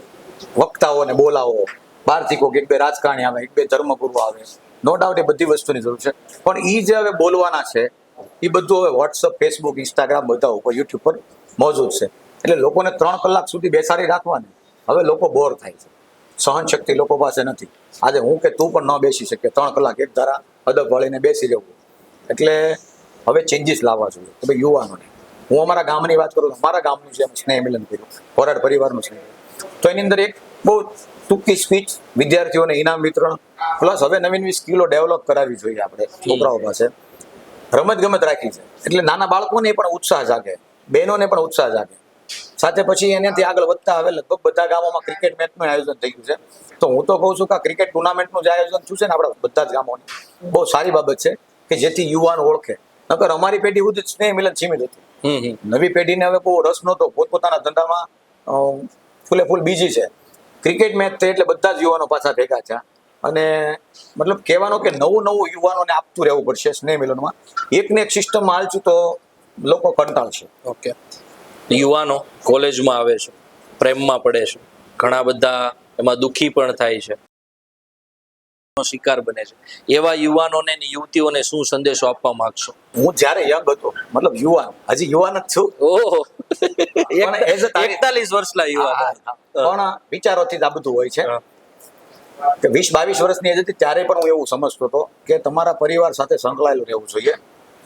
વક્તાઓને બોલાવો બહારથી કોઈક એક બે રાજકારણી આવે એક બે ધર્મગુરુ આવે. નો ડાઉટ એ બધી વસ્તુની જરૂર છે. પણ એ જે હવે બોલવાના છે એ બધું હવે વોટ્સઅપ ફેસબુક ઇન્સ્ટાગ્રામ બધા ઉપર યુટ્યુબ પર મોજૂદ છે. એટલે લોકોને ત્રણ કલાક સુધી બેસાડી રાખવાની. હવે લોકો બોર થાય છે. સહન શક્તિ લોકો પાસે નથી. આજે હું કે તું પણ ન બેસી શકે ત્રણ કલાક એક ધારા અદબ વળીને બેસી જવું. એટલે હવે ચેન્જીસ લાવવા જોઈએ કે ભાઈ યુવાનોને. હું અમારા ગામની વાત કરું તો અમારા ગામનું અમે સ્નેહ મિલન કર્યું ખોરાડ પરિવારનું છે તો એની અંદર એક બહુ ટૂંકી સ્પીચ વિદ્યાર્થીઓને ઇનામ વિતરણ પ્લસ હવે નવી નવી સ્કિલો ડેવલપ કરાવવી જોઈએ આપણે છોકરાઓ પાસે રમત ગમત રાખી છે. એટલે નાના બાળકોને પણ ઉત્સાહ જાગે બહેનોને પણ ઉત્સાહ જાગે. સાથે પછી એનાથી આગળ વધતા હવે લગભગ બધા ગામોમાં ક્રિકેટ મેચનું આયોજન થઈ ગયું છે. તો હું તો કહું છું કે આ ક્રિકેટ ટુર્નામેન્ટનું જે આયોજન થયું છે ને આપણા બધા જ ગામોની બહુ સારી બાબત છે કે જેથી યુવાન ઓળખે. નકર અમારી પેઢી સુધી જ સ્નેહ મિલન સીમિત હતું. નવી પેઢીને હવે બહુ રસ નહોતો. પોતપોતાના ધંધામાં ફૂલે ફૂલ બીજી છે. ક્રિકેટ મેચ થઈ એટલે બધા જ યુવાનો પાછા ભેગા થયા. અને મતલબ કહેવાનો કે નવું નવું યુવાનોને આપતું રહેવું પડશે સ્નેહ મિલનમાં. એકને એક સિસ્ટમમાં હાલશું તો લોકો કંટાળશે. ઓકે. યુવાનો કોલેજમાં આવે છે, પ્રેમમાં પડે છે. ઘણા બધા એમાં દુઃખી પણ થાય છે. શિકાર બને છે. એવા યુવાનોને યુવતીઓને શું સંદેશો આપવા માંગશો? હું જ્યારે યંગ હતો મતલબ યુવાન હજી યુવાન જ છું. ઓહો. એકતાલીસ વર્ષના યુવાન. પણ વિચારોથી આ બધું હોય છે. કે વીસ બાવીસ વર્ષની એજ હતી ત્યારે પણ હું એવું સમજતો હતો કે તમારા પરિવાર સાથે સંકળાયેલું રહેવું જોઈએ.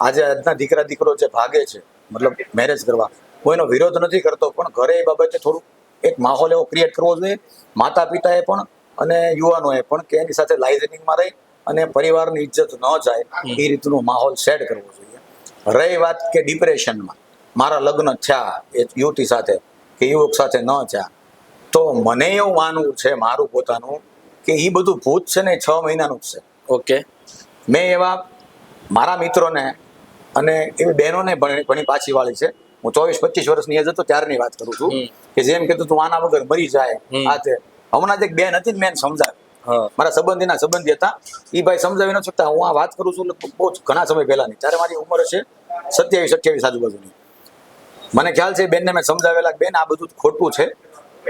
આજે આજના દીકરા દીકરો જે ભાગે છે મતલબ મેરેજ કરવા કોઈનો વિરોધ નથી કરતો પણ ઘરે એ બાબતે થોડું એક માહોલ એવો ક્રિએટ કરવો જોઈએ. માતા પિતાએ પણ અને યુવાનોએ પણ કે એની સાથે લાઇઝનિંગમાં રહી અને પરિવારની ઇજ્જત ન જાય એ રીતનો માહોલ સેટ કરવો જોઈએ. રહી વાત કે ડિપ્રેશનમાં મારા લગ્ન થયા એ યુવતી સાથે કે યુવક સાથે ન થયા તો મને એવું માનવું છે મારું પોતાનું કે એ બધું ભૂત છે ને છ મહિનાનું જ છે. ઓકે. મેં એવા મારા મિત્રોને અને એવી બહેનોને ઘણી પાછી વાળી છે. હું ચોવીસ પચીસ વર્ષની એજ હતો ત્યારની વાત કરું છું કે જેમ કીધું તું આના વગર મરી જાય. આ તે. હમણાં જ એક બેન હતી ને મેં એને સમજાવી મારા સંબંધીના સંબંધી હતા. એ ભાઈ સમજાવી ન શકતા. હું આ વાત કરું છું બહુ ઘણા સમય પહેલાની. ત્યારે મારી ઉંમર હશે સત્યાવીસ અઠ્યાવીસ આજુબાજુની. મને ખ્યાલ છે બેનને મેં સમજાવેલા બેન આ બધું ખોટું છે.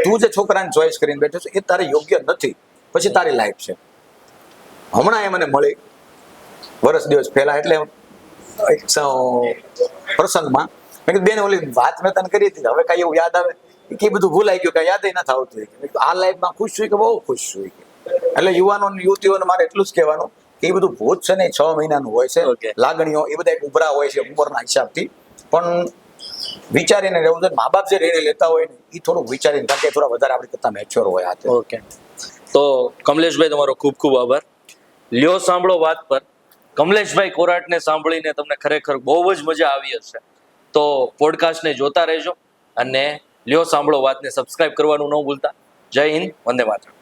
તું જે છોકરાને ચોઈસ કરીને બેઠો છે એ તારે યોગ્ય નથી. પછી તારી લાઈફ છે. હમણાં એ મને મળી. વર્ષ દિવસ પહેલા એટલે એક પ્રસંગમાં. મેં કીધું બેન ઓલી વાત મેં તને કરી હતી. હવે કઈ એવું યાદ આવે? કે બધું ભૂલાઈ ગયું કે યાદ ના આવતું મેં આ લાઈફમાં ખુશ છું કે બહુ ખુશ છું એટલે યુવાનો યુવતીઓને મારે એટલું જ કહેવાનું કે એ બધું ભૂત છે ને છ મહિનાનું હોય. છે. લાગણીઓ એ બધા ઉભરા હોય છે ઉંમરના હિસાબથી. પણ વિચારીને રહેવું જોઈએ. મા બાપ જે નિર્ણય લેતા હોય ને એ થોડુંક વિચારીને કારણ કે થોડા વધારે આપણી કરતા મેચ્યોર હોય આ ઓકે તો કમલેશભાઈ તમારો ખૂબ ખૂબ આભાર. લ્યો સાંભળો વાત પર. કમલેશભાઈ કોરાટને સાંભળીને તમને ખરેખર બહુ જ મજા આવી હશે. તો પોડકાસ્ટને જોતા રહેજો અને લ્યો સાંભળો વાતને સબસ્ક્રાઇબ કરવાનું ન ભૂલતા. જય હિન્દ વંદે માતરમ.